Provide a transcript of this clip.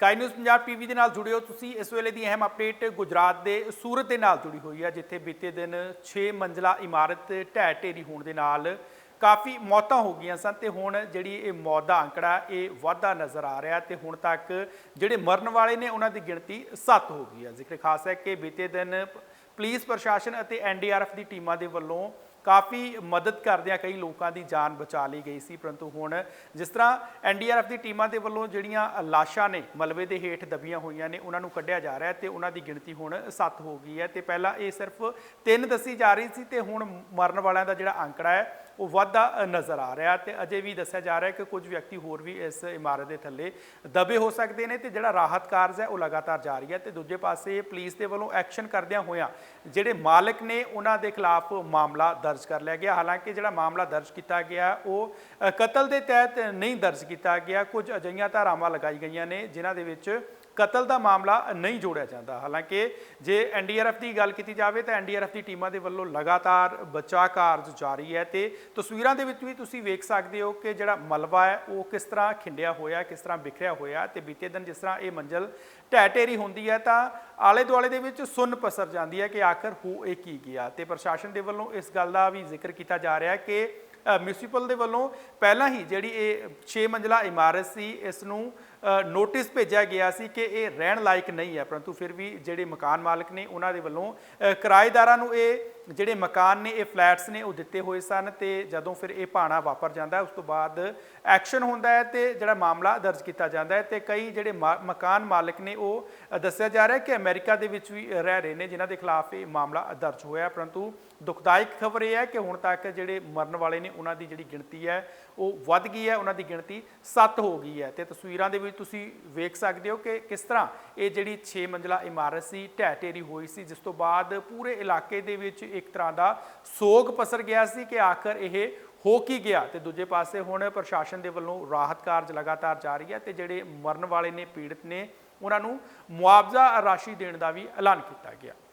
Sky news Punjab TV ਦੇ ਨਾਲ ਜੁੜਿਓ ਤੁਸੀਂ। ਇਸ ਵੇਲੇ ਦੀ ਅਹਿਮ ਅਪਡੇਟ ਗੁਜਰਾਤ ਦੇ ਸੂਰਤ ਦੇ ਨਾਲ ਜੁੜੀ ਹੋਈ ਹੈ, ਜਿੱਥੇ ਬੀਤੇ ਦਿਨ 6 ਮੰਜ਼ਲਾ ਇਮਾਰਤ ਢਹਿ ਢੇਰੀ ਹੋਣ ਦੇ ਨਾਲ ਕਾਫੀ ਮੌਤਾਂ ਹੋ ਗਈਆਂ ਸਨ ਤੇ ਹੁਣ ਜਿਹੜੀ ਇਹ ਮੌਤ ਦਾ ਅੰਕੜਾ, ਇਹ ਵਾਧਾ ਨਜ਼ਰ ਆ ਰਿਹਾ ਤੇ ਹੁਣ ਤੱਕ ਜਿਹੜੇ ਮਰਨ ਵਾਲੇ ਨੇ ਉਹਨਾਂ ਦੀ ਗਿਣਤੀ 7 ਹੋ ਗਈ ਹੈ। ਜ਼ਿਕਰ ਖਾਸ ਹੈ ਕਿ ਬੀਤੇ ਦਿਨ ਪੁਲਿਸ ਪ੍ਰਸ਼ਾਸਨ ਅਤੇ ਐਨਡੀਆਰਐਫ ਦੀ ਟੀਮਾਂ ਦੇ ਵੱਲੋਂ ਕਾਫੀ ਮਦਦ ਕਰਦਿਆਂ ਕਈ ਲੋਕਾਂ ਦੀ ਜਾਨ ਬਚਾ ਲਈ ਗਈ ਸੀ। ਪਰੰਤੂ ਹੁਣ ਜਿਸ ਤਰ੍ਹਾਂ ਐਨਡੀਆਰਐਫ ਦੀ ਟੀਮਾਂ ਦੇ ਵੱਲੋਂ ਜਿਹੜੀਆਂ ਲਾਸ਼ਾਂ ਨੇ, ਮਲਬੇ ਦੇ ਹੇਠ ਦਬੀਆਂ ਹੋਈਆਂ ਨੇ, ਉਹਨਾਂ ਨੂੰ ਕੱਢਿਆ ਜਾ ਰਿਹਾ ਹੈ ਤੇ ਉਹਨਾਂ ਦੀ ਗਿਣਤੀ ਹੁਣ 7 ਹੋ ਗਈ ਹੈ ਤੇ ਪਹਿਲਾਂ ਇਹ ਸਿਰਫ 3 ਦੱਸੀ ਜਾ ਰਹੀ ਸੀ ਤੇ ਹੁਣ ਮਰਨ ਵਾਲਿਆਂ ਦਾ ਜਿਹੜਾ ਅੰਕੜਾ ਹੈ ਉਹ ਵਾਧਾ ਨਜ਼ਰ ਆ ਰਿਹਾ ਤੇ ਅਜੇ ਵੀ ਦੱਸਿਆ ਜਾ ਰਿਹਾ ਕਿ ਕੁਝ ਵਿਅਕਤੀ ਹੋਰ ਵੀ ਇਸ ਇਮਾਰਤ ਦੇ ਥੱਲੇ ਦਬੇ ਹੋ ਸਕਦੇ ਨੇ ਤੇ ਜਿਹੜਾ ਰਾਹਤ ਕਾਰਜ ਹੈ ਉਹ ਲਗਾਤਾਰ ਜਾਰੀ ਹੈ ਤੇ ਦੂਜੇ ਪਾਸੇ ਪੁਲਿਸ ਦੇ ਵੱਲੋਂ ਐਕਸ਼ਨ ਕਰਦਿਆਂ ਹੋਇਆਂ ਜਿਹੜੇ ਮਾਲਕ ਨੇ ਉਹਨਾਂ ਦੇ ਖਿਲਾਫ ਮਾਮਲਾ ਦਰਜ ਕਰ ਲਿਆ ਗਿਆ। ਹਾਲਾਂਕਿ ਜਿਹੜਾ ਮਾਮਲਾ ਦਰਜ ਕੀਤਾ ਗਿਆ, ਉਹ ਕਤਲ ਦੇ ਤਹਿਤ ਨਹੀਂ ਦਰਜ ਕੀਤਾ ਗਿਆ। ਕੁਝ ਅਜਿਹੀਆਂ ਧਾਰਾਵਾਂ ਲਗਾਈ ਗਈਆਂ ਨੇ ਜਿਨ੍ਹਾਂ ਦੇ ਵਿੱਚ ਕਤਲ ਦਾ ਮਾਮਲਾ ਨਹੀਂ ਜੋੜਿਆ ਜਾਂਦਾ। ਹਾਲਾਂਕਿ ਜੇ ਐਨਡੀਆਰਐਫ ਦੀ ਗੱਲ ਕੀਤੀ ਜਾਵੇ ਤਾਂ ਐਨਡੀਆਰਐਫ ਦੀ ਟੀਮਾਂ ਦੇ ਵੱਲੋਂ ਲਗਾਤਾਰ ਬਚਾਅ ਕਾਰਜ ਜਾਰੀ ਹੈ ਤੇ ਤਸਵੀਰਾਂ ਦੇ ਵਿੱਚ ਵੀ ਤੁਸੀਂ ਵੇਖ ਸਕਦੇ ਹੋ ਕਿ ਜਿਹੜਾ ਮਲਬਾ ਹੈ, ਉਹ ਕਿਸ ਤਰ੍ਹਾਂ ਖਿੰਡਿਆ ਹੋਇਆ ਕਿਸ ਤਰ੍ਹਾਂ ਵਿਖਰਿਆ ਹੋਇਆ ਤੇ ਬੀਤੇ ਦਿਨ ਜਿਸ ਤਰ੍ਹਾਂ ਇਹ ਮੰਜ਼ਲ ਢਹਿ ਢੇਰੀ ਹੁੰਦੀ ਹੈ ਤਾਂ ਆਲੇ ਦੁਆਲੇ ਦੇ ਵਿੱਚ ਸੁੰਨ ਪਸਰ ਜਾਂਦੀ ਹੈ ਕਿ ਆਖਰ ਹੋ ਇਹ ਕੀ ਗਿਆ। ਤੇ ਪ੍ਰਸ਼ਾਸਨ ਦੇ ਵੱਲੋਂ ਇਸ ਗੱਲ ਦਾ ਵੀ ਜ਼ਿਕਰ ਕੀਤਾ ਜਾ ਰਿਹਾ ਹੈ ਕਿ ਮਿਊਨਿਸਪਲ ਦੇ ਵੱਲੋਂ ਪਹਿਲਾਂ ਹੀ ਜਿਹੜੀ ਇਹ 6 ਮੰਜ਼ਲਾ ਇਮਾਰਤ ਸੀ ਇਸ ਨੂੰ ਨੋਟਿਸ ਭੇਜਿਆ ਗਿਆ ਸੀ ਕਿ ਇਹ ਰਹਿਣ ਲਾਇਕ ਨਹੀਂ ਹੈ, ਪਰੰਤੂ ਫਿਰ ਵੀ ਜਿਹੜੇ ਮਕਾਨ ਮਾਲਕ ਨੇ ਉਹਨਾਂ ਦੇ ਵੱਲੋਂ ਕਿਰਾਏਦਾਰਾਂ ਨੂੰ ਇਹ ਜਿਹੜੇ ਮਕਾਨ ਨੇ, ਇਹ ਫਲੈਟਸ ਨੇ, ਉਹ ਦਿੱਤੇ ਹੋਏ ਸਨ ਤੇ ਜਦੋਂ ਫਿਰ ਇਹ ਭਾਣਾ ਵਾਪਰ ਜਾਂਦਾ ਉਸ ਤੋਂ ਬਾਅਦ ਐਕਸ਼ਨ ਹੁੰਦਾ ਹੈ ਤੇ ਜਿਹੜਾ ਮਾਮਲਾ ਦਰਜ ਕੀਤਾ ਜਾਂਦਾ ਹੈ ਤੇ ਕਈ ਜਿਹੜੇ ਮਾ- ਮਕਾਨ ਮਾਲਕ ਨੇ ਉਹ ਦੱਸਿਆ ਜਾ ਰਿਹਾ ਕਿ ਅਮਰੀਕਾ ਦੇ ਵਿੱਚ ਵੀ ਰਹਿ ਰਹੇ ਨੇ ਜਿਨ੍ਹਾਂ ਦੇ ਖਿਲਾਫ ਇਹ ਮਾਮਲਾ ਦਰਜ ਹੋਇਆ ਪਰੰਤੂ ਦੁਖਦਾਇਕ ਖਬਰ ਇਹ ਹੈ ਕਿ ਹੁਣ ਤੱਕ ਜਿਹੜੇ ਮਰਨ ਵਾਲੇ ਨੇ, ਉਹਨਾਂ ਦੀ ਜਿਹੜੀ ਗਿਣਤੀ ਹੈ, ਉਹ ਵੱਧ ਗਈ ਹੈ, ਉਹਨਾਂ ਦੀ ਗਿਣਤੀ 7 ਹੋ ਗਈ ਹੈ ਤੇ ਤਸਵੀਰਾਂ ਦੇ ਵਿੱਚ ਤੁਸੀਂ ਵੇਖ ਸਕਦੇ ਹੋ ਕਿ ਕਿਸ ਤਰ੍ਹਾਂ ਇਹ ਜਿਹੜੀ 6 ਮੰਜ਼ਲਾ ਇਮਾਰਤ ਸੀ ਢਹਿ ਢੇਰੀ ਹੋਈ ਸੀ, ਜਿਸ ਤੋਂ ਬਾਅਦ ਪੂਰੇ ਇਲਾਕੇ ਦੇ ਵਿੱਚ ਇੱਕ ਤਰ੍ਹਾਂ ਦਾ ਸੋਗ ਪਸਰ ਗਿਆ ਸੀ ਕਿ ਆਖਰ ਇਹ ਹੋ ਕੀ ਗਿਆ ਤੇ ਦੂਜੇ ਪਾਸੇ ਹੁਣ ਪ੍ਰਸ਼ਾਸਨ ਦੇ ਵੱਲੋਂ ਰਾਹਤ ਕਾਰਜ ਲਗਾਤਾਰ ਜਾਰੀ ਹੈ ਤੇ ਜਿਹੜੇ ਮਰਨ ਵਾਲੇ ਨੇ, ਪੀੜਤ ਨੇ, ਉਹਨਾਂ ਨੂੰ ਮੁਆਵਜ਼ਾ ਰਾਸ਼ੀ ਦੇਣ ਦਾ ਵੀ ਐਲਾਨ ਕੀਤਾ ਗਿਆ।